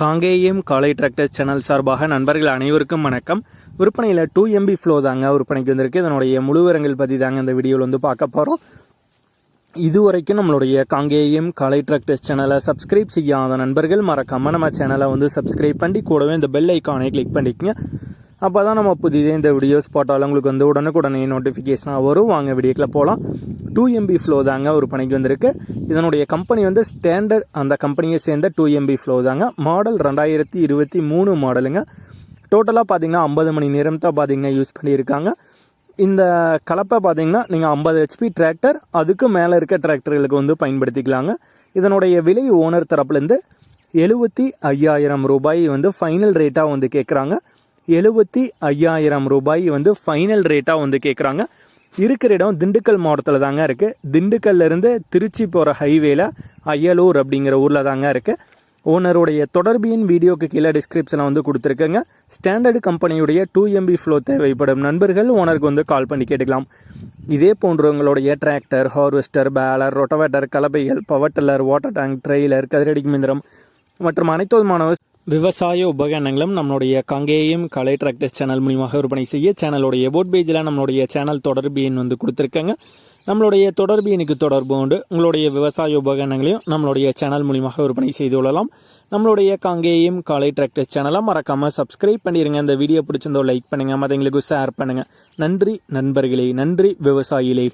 காங்கேயம் காலை tractor channel சார்பாக நண்பர்கள் அனைவருக்கும் வணக்கம். விற்பனையில் டூ எம்பி ஃப்ளோ தாங்க விற்பனைக்கு வந்திருக்கு. இதனுடைய முழுவிரங்கள் பற்றி தாங்க இந்த வீடியோவில் வந்து பார்க்க போகிறோம் இதுவரைக்கும் நம்மளுடைய காங்கேயம் காலை டிராக்டர்ஸ் சேனலை சப்ஸ்கிரைப் செய்யாத நண்பர்கள் மறக்காமல் நம்ம சேனலை வந்து சப்ஸ்கிரைப் பண்ணி கூடவே இந்த பெல் ஐக்கானை கிளிக் பண்ணிக்கங்க. அப்போ தான் நம்ம புதிதே இந்த வீடியோஸ் போட்டாலும் உங்களுக்கு வந்து உடனுக்குடனே நோட்டிஃபிகேஷனாக வரும். வாங்க வீடியோக்கில் போகலாம் டூ எம்பி ஃப்ளோ தாங்க ஒரு பணிக்கு வந்திருக்கு. இதனுடைய கம்பெனி வந்து ஸ்டாண்டர்ட் அந்த கம்பெனியை சேர்ந்த டூ எம்பி ஃப்ளோ தாங்க. மாடல் ரெண்டாயிரத்தி இருபத்தி மூணு மாடலுங்க டோட்டலாக பார்த்தீங்கன்னா ஐம்பது மணி நேரம் தான் பார்த்தீங்கன்னா யூஸ் பண்ணியிருக்காங்க. இந்த கலப்பை பார்த்தீங்கன்னா நீங்கள் ஐம்பது ஹெச்பி டிராக்டர் அதுக்கு மேலே இருக்க டிராக்டர்களுக்கு வந்து பயன்படுத்திக்கலாங்க. இதனுடைய விலை ஓனர் தரப்புலேருந்து எழுபத்தி ஐயாயிரம் ரூபாய் வந்து ஃபைனல் ரேட்டாக வந்து கேட்குறாங்க எழுபத்தி ஐயாயிரம் ரூபாய் வந்து ஃபைனல் ரேட்டாக வந்து கேட்குறாங்க இருக்கிற இடம் திண்டுக்கல் மாவட்டத்தில் தாங்க இருக்குது திண்டுக்கல்லேருந்து திருச்சி போகிற ஹைவேல அய்யலூர் அப்படிங்கிற ஊரில் தாங்க இருக்குது ஓனருடைய தொடர்பின் வீடியோக்கு கீழே டிஸ்கிரிப்ஷனில் வந்து கொடுத்துருக்கேங்க. ஸ்டாண்டர்டு கம்பெனியுடைய டூ எம்பி ஃப்ளோ தேவைப்படும் நண்பர்கள் ஓனருக்கு வந்து கால் பண்ணி கேட்டுக்கலாம். இதே போன்றவங்களுடைய tractor harvester baler rotavator கலப்பைகள் power tiller water tank trailer கதிரடி மிந்திரம் மற்றும் அனைத்து விதமான விவசாய உபகரணங்களும் நம்மளுடைய காங்கேயம் கலை டிராக்டர்ஸ் சேனல் மூலியமாக விற்பனை செய்ய சேனலுடைய போட் பேஜில் நம்மளுடைய சேனல் தொடர்பு எண் வந்து கொடுத்துருக்கேங்க. நம்மளுடைய தொடர்பு எனக்கு தொடர்பு உண்டு. உங்களுடைய விவசாய உபகரணங்களையும் நம்மளுடைய சேனல் மூலியமாக விற்பனை செய்து கொள்ளலாம். நம்மளுடைய காங்கேயம் காலை டிராக்டர்ஸ் சேனலை மறக்காமல் சப்ஸ்கிரைப் பண்ணிடுங்க இந்த வீடியோ பிடிச்சிருந்தோ லைக் பண்ணுங்கள் மற்றவங்களுக்கு ஷேர் பண்ணுங்கள் நன்றி நண்பர்களே. நன்றி விவசாயிகளே.